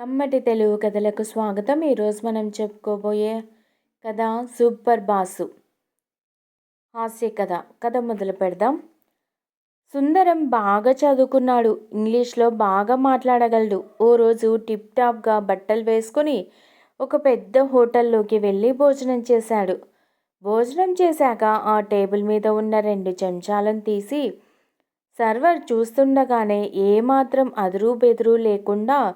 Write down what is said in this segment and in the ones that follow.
కమ్మటి తెలుగు కథలకు స్వాగతం. ఈరోజు మనం చెప్పుకోబోయే కథ సూపర్ బాసు. హాస్య కథ. కథ మొదలు పెడదాం. సుందరం బాగా చదువుకున్నాడు. ఇంగ్లీష్లో బాగా మాట్లాడగలడు. ఓ రోజు టిప్ టాప్గా బట్టలు వేసుకొని ఒక పెద్ద హోటల్లోకి వెళ్ళి భోజనం చేశాడు. భోజనం చేశాక ఆ టేబుల్ మీద ఉన్న రెండు చెంచాలను తీసి సర్వర్ చూస్తుండగానే ఏమాత్రం అదురు బెదురు లేకుండా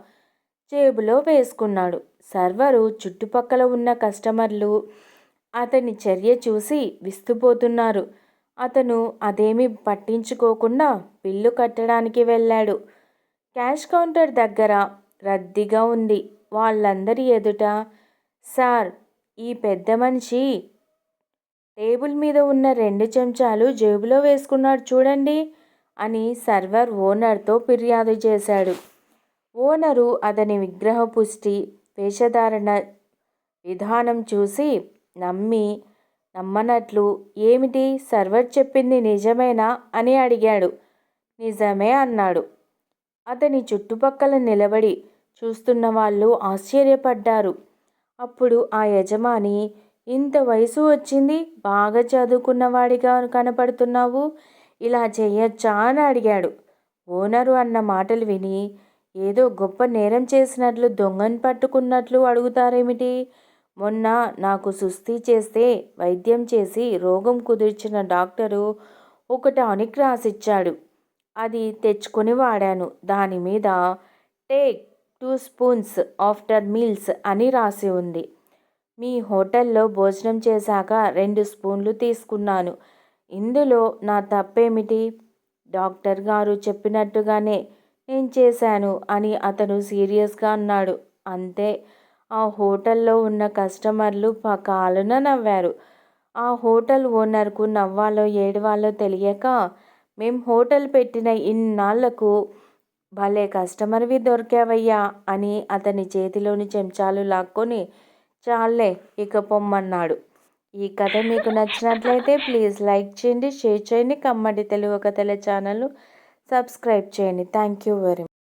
జేబులో వేసుకున్నాడు. సర్వరు చుట్టుపక్కల ఉన్న కస్టమర్లు అతని చర్య చూసి విస్తుపోతున్నారు. అతను అదేమీ పట్టించుకోకుండా బిల్లు కట్టడానికి వెళ్ళాడు. క్యాష్ కౌంటర్ దగ్గర రద్దీగా ఉంది. వాళ్ళందరి ఎదుట సార్ ఈ పెద్ద మనిషి టేబుల్ మీద ఉన్న రెండు చెంచాలు జేబులో వేసుకున్నాడు చూడండి అని సర్వర్ ఓనర్తో ఫిర్యాదు చేశాడు. ఓనరు అతని విగ్రహ పుష్టి వేషధారణ విధానం చూసి నమ్మి నమ్మనట్లు ఏమిటి? సర్వర్ చెప్పింది నిజమేనా? అని అడిగాడు. నిజమే అన్నాడు. అతని చుట్టుపక్కల నిలబడి చూస్తున్న వాళ్ళు ఆశ్చర్యపడ్డారు. అప్పుడు ఆ యజమాని ఇంత వయసు వచ్చింది బాగా చదువుకున్నవాడిగా కనపడుతున్నావు ఇలా చేయొచ్చా? అని అడిగాడు. ఓనరు అన్న మాటలు విని ఏదో గొప్ప నేరం చేసినట్లు దొంగను పట్టుకున్నట్లు అడుగుతారేమిటి? మొన్న నాకు సుస్థి చేస్తే వైద్యం చేసి రోగం కుదిర్చిన డాక్టరు ఒక టానిక్ రాసిచ్చాడు. అది తెచ్చుకొని వాడాను. దాని మీద take two spoons after meals అని రాసి ఉంది. మీ హోటల్లో భోజనం చేశాక రెండు స్పూన్లు తీసుకున్నాను. ఇందులో నా తప్పేమిటి? డాక్టర్ గారు చెప్పినట్టుగానే నేను చేశాను? అని అతను సీరియస్గా అన్నాడు. అంతే. ఆ హోటల్లో ఉన్న కస్టమర్లు కాలున నవ్వారు. ఆ హోటల్ ఓనర్కు నవ్వాలో ఏడవాలో తెలియక మేం హోటల్ పెట్టిన ఇన్నాళ్ళకు భలే కస్టమర్వి దొరికావయ్యా అని అతని చేతిలోని చెంచాలు లాక్కొని చాలే ఇక పొమ్మన్నాడు. ఈ కథ మీకు నచ్చినట్లయితే ప్లీజ్ లైక్ చేయండి షేర్ చేయండి కమ్మడి తెలుగు కథల ఛానల్ సబ్స్క్రైబ్ చేయండి. Thank you very much